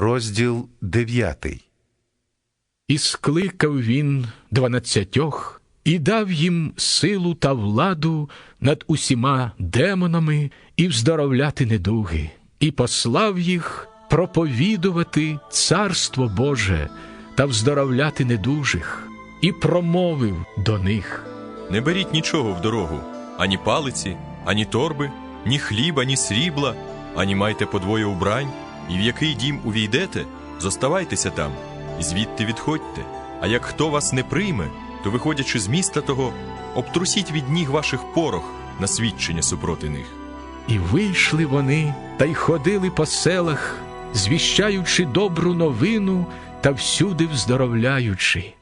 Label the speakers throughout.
Speaker 1: розділ 9.
Speaker 2: І скликав він дванадцятьох і дав їм силу та владу над усіма демонами і вздоровляти недуги, і послав їх проповідувати царство Боже та вздоровляти недужих, і промовив до них.
Speaker 3: Не беріть нічого в дорогу, ані палиці, ані торби, ні хліба, ні срібла, ані майте подвоє убрань, і в який дім увійдете, зоставайтеся там, і звідти відходьте. А як хто вас не прийме, то, виходячи з міста того, обтрусіть від ніг ваших порох на свідчення супроти них.
Speaker 2: І вийшли вони та й ходили по селах, звіщаючи добру новину та всюди вздоровляючи.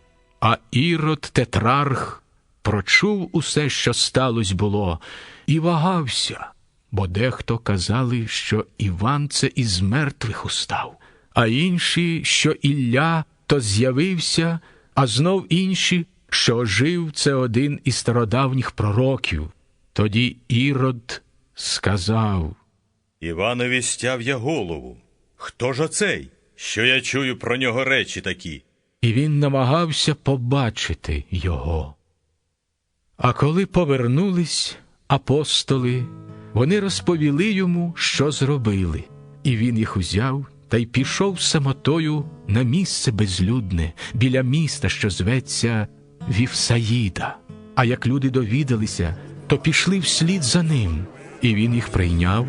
Speaker 2: А Ірод Тетрарх прочув усе, що сталося було, і вагався, бо дехто казали, що Іван це із мертвих устав, а інші, що Ілля то з'явився, а знов інші, що ожив це один із стародавніх пророків. Тоді Ірод сказав.
Speaker 4: Іванові стяв я голову. Хто ж оцей? Що я чую про нього речі такі?
Speaker 2: і він намагався побачити його. А коли повернулись апостоли, вони розповіли йому, що зробили, і він їх узяв та й пішов самотою на місце безлюдне, біля міста, що зветься Вівсаїда. А як люди довідалися, то пішли вслід за ним, і він їх прийняв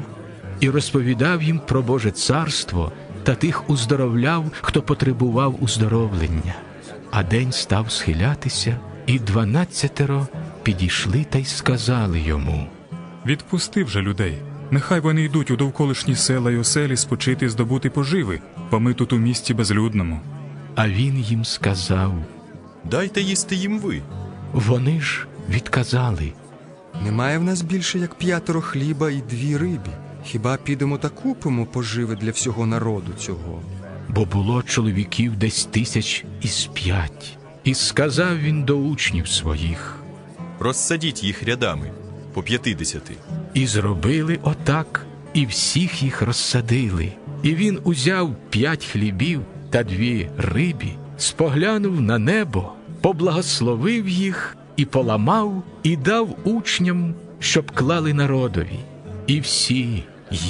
Speaker 2: і розповідав їм про Боже царство та тих уздоровляв, хто потребував уздоровлення. А день став схилятися, і дванадцятеро підійшли та й сказали йому.
Speaker 5: Відпусти вже людей. Нехай вони йдуть у довколишні села й оселі спочити здобути поживи, бо ми тут у місті безлюдному.
Speaker 2: А він їм сказав.
Speaker 3: Дайте їсти їм ви.
Speaker 2: Вони ж відказали.
Speaker 6: Немає в нас більше як п'ятеро хліба і дві рибі. Хіба підемо та купимо поживи для всього народу цього?
Speaker 2: бо було чоловіків десь тисяч із п'ять. І сказав він до учнів своїх,
Speaker 3: Розсадіть їх рядами по п'ятидесяти.
Speaker 2: і зробили отак, і всіх їх розсадили. І він узяв п'ять хлібів та дві рибі, споглянув на небо, поблагословив їх і поламав, і дав учням, щоб клали народові. І всі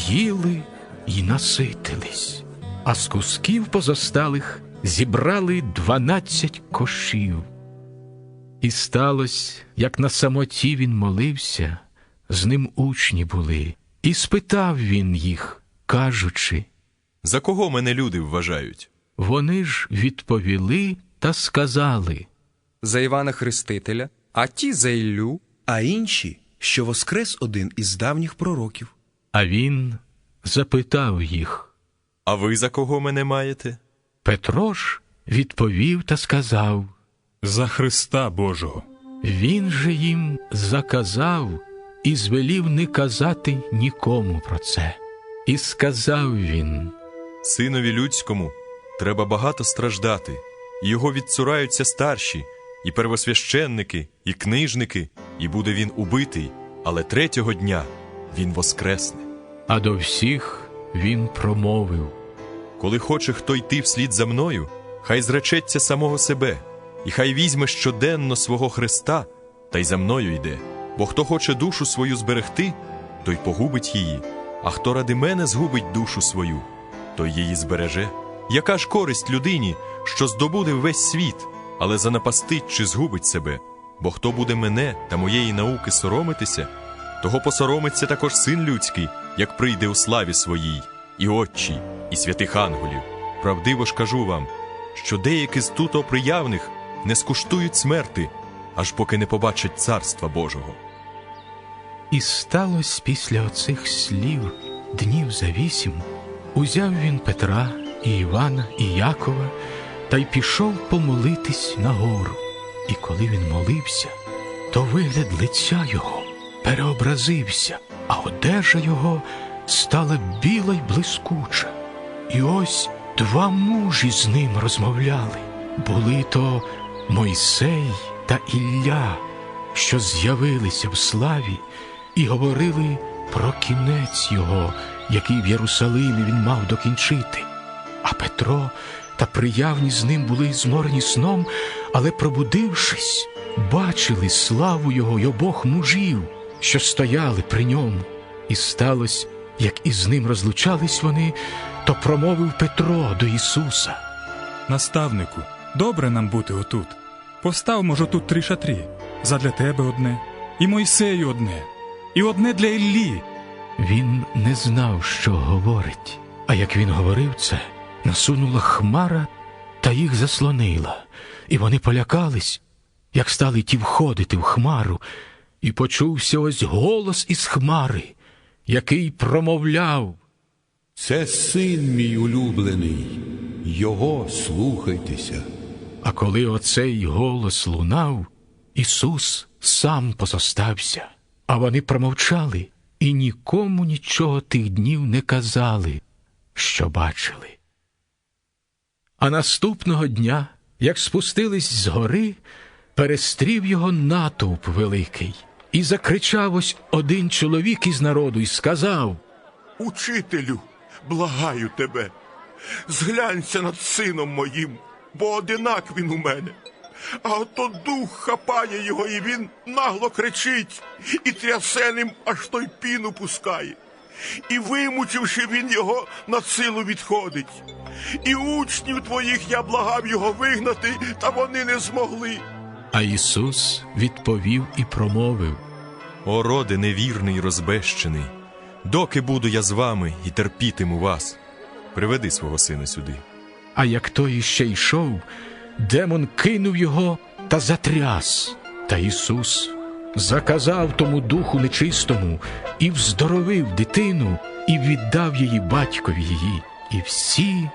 Speaker 2: їли і наситились а з кусків позосталих зібрали дванадцять кошів. І сталося, як на самоті він молився, з ним учні були, і спитав він їх, кажучи,
Speaker 3: За кого мене люди вважають?
Speaker 2: вони ж відповіли та сказали.
Speaker 6: За Івана Хрестителя, а ті за Іллю,
Speaker 7: а інші, що воскрес один із давніх пророків.
Speaker 2: А він запитав їх.
Speaker 3: А ви за кого мене маєте?
Speaker 2: Петро ж відповів та сказав.
Speaker 5: За Христа Божого.
Speaker 2: Він же їм заказав і звелів не казати нікому про це. І сказав він,
Speaker 3: Синові людському треба багато страждати, і його відцураються старші, і первосвященники, і книжники, і буде він убитий, але третього дня він воскресне.
Speaker 2: а до всіх він промовив.
Speaker 3: Коли хоче хто йти вслід за мною, хай зречеться самого себе, і хай візьме щоденно свого Христа та й за мною йде. Бо хто хоче душу свою зберегти, той погубить її, а хто ради мене згубить душу свою, той її збереже. Яка ж користь людині, що здобуде весь світ, але занапастить чи згубить себе? Бо хто буде мене та моєї науки соромитися, того посоромиться також син людський, як прийде у славі своїй, і отчій, і святих ангелів. Правдиво ж кажу вам, що деякі з тут оприявних не скуштують смерти, аж поки не побачать царства Божого.
Speaker 2: І сталося після оцих слів днів за вісім, узяв він Петра і Івана і Якова та й пішов помолитись на гору. І коли він молився, то вигляд лиця його переобразився, а одежа його стала біла й блискуча. І ось два мужі з ним розмовляли. Були то Мойсей та Ілля, що з'явилися в славі і говорили про кінець його, який в Єрусалимі він мав докінчити. А Петро та приявні з ним були зморені сном, але, пробудившись, бачили славу його й обох мужів, що стояли при ньому. І сталося, як із ним розлучались вони, то промовив Петро до Ісуса.
Speaker 5: Наставнику, добре нам бути отут. Поставмо ж отут три шатрі. Задля тебе одне, і Мойсею одне, і одне для Іллі.
Speaker 2: Він не знав, що говорить. А як він говорив це, насунула хмара та їх заслонила, і вони полякались, як стали ті входити в хмару, і почувся ось голос із хмари, який промовляв.
Speaker 8: Це син мій улюблений, його слухайтеся.
Speaker 2: А коли оцей голос лунав, Ісус сам позостався, а вони промовчали і нікому нічого тих днів не казали, що бачили. А наступного дня, як спустились з гори, перестрів його натовп великий, і закричав ось один чоловік із народу і сказав.
Speaker 9: Учителю, благаю тебе, зглянься над сином моїм, бо одинак він у мене. А ото дух хапає його, і він нагло кричить, і трясе ним, аж той піну пускає. І вимучивши він його на силу відходить. І учнів твоїх я благав його вигнати, та вони не змогли.
Speaker 2: А Ісус відповів і промовив.
Speaker 3: О, роде невірний і розбещений, доки буду я з вами і терпітиму вас. Приведи свого сина сюди.
Speaker 2: А як той іще йшов, демон кинув його та затряс. Та Ісус заказав тому духу нечистому і вздоровив дитину, і віддав її батькові її. І всі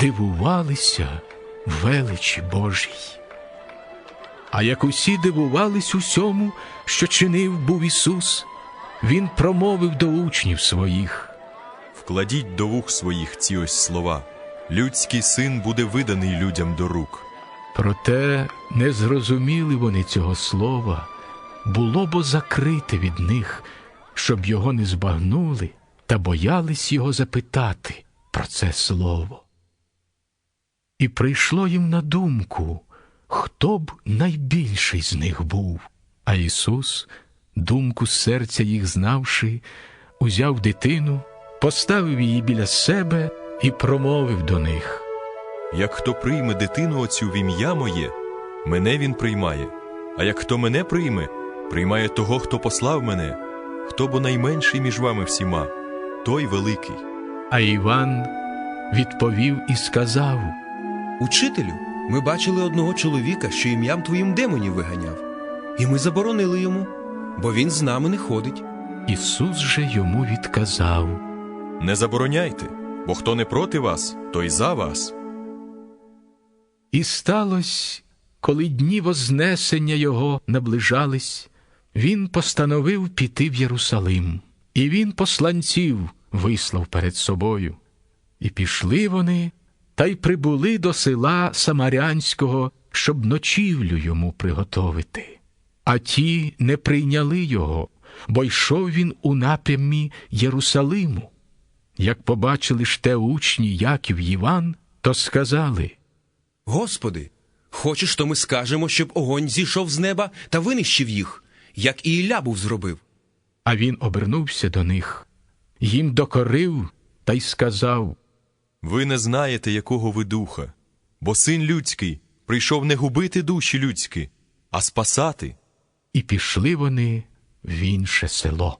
Speaker 2: дивувалися величі Божій. А як усі дивувались усьому, що чинив був Ісус, Він промовив до учнів своїх.
Speaker 3: Вкладіть до вух своїх ці ось слова. Людський син буде виданий людям до рук.
Speaker 2: Проте не зрозуміли вони цього слова, було бо закрите від них, щоб його не збагнули та боялись його запитати про це слово. І прийшло їм на думку, хто б найбільший з них був. А Ісус, думку серця їх знавши, узяв дитину, поставив її біля себе і промовив до них.
Speaker 3: Як хто прийме дитину оцю в ім'я моє, мене він приймає. А як хто мене прийме, приймає того, хто послав мене, хто бо найменший між вами всіма, той великий.
Speaker 2: А Іван відповів і сказав.
Speaker 7: Учителю, ми бачили одного чоловіка, що ім'ям твоїм демонів виганяв, і ми заборонили йому, бо він з нами не ходить.
Speaker 2: Ісус же йому відказав.
Speaker 3: Не забороняйте, бо хто не проти вас, той за вас.
Speaker 2: І сталося, коли дні Вознесення його наближались, він постановив піти в Єрусалим, і він посланців вислав перед собою. І пішли вони, та й прибули до села Самарянського, щоб ночівлю йому приготовити. А ті не прийняли його, бо йшов він у напрямі Єрусалиму. Як побачили ж те учні Яків Іван, то сказали
Speaker 7: Господи, хочеш, то ми скажемо, щоб огонь зійшов з неба та винищив їх, як і Ілля був зробив.
Speaker 2: А він обернувся до них, їм докорив та й сказав:
Speaker 3: Ви не знаєте, якого ви духа, бо син людський прийшов не губити душі людські, а спасати.
Speaker 2: І пішли вони в інше село.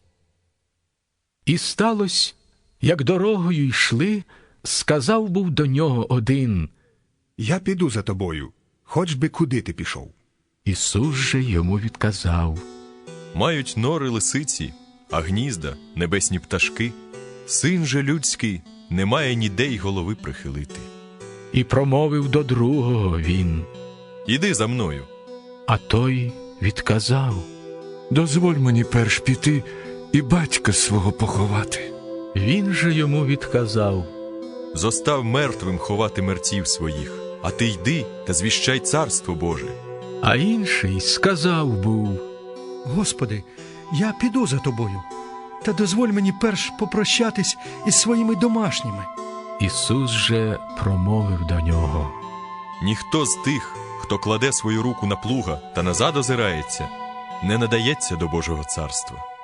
Speaker 2: І сталося, як дорогою йшли, сказав був до нього один.
Speaker 9: Я піду за тобою, хоч би куди ти пішов.
Speaker 2: Ісус же йому відказав.
Speaker 3: Мають нори лисиці, а гнізда небесні пташки. Син же людський не має ніде й голови прихилити.
Speaker 2: І промовив до другого він.
Speaker 3: Іди за мною.
Speaker 2: А той відказав.
Speaker 1: Дозволь мені перш піти і батька свого поховати.
Speaker 2: Він же йому відказав.
Speaker 3: Зостав мертвим ховати мерців своїх, а ти йди та звіщай царство Боже.
Speaker 2: А інший сказав був.
Speaker 10: Господи, я піду за тобою, та дозволь мені перш попрощатись із своїми домашніми.
Speaker 2: Ісус же промовив до нього.
Speaker 3: Ніхто з тих, хто кладе свою руку на плуга та назад озирається, не надається до Божого царства.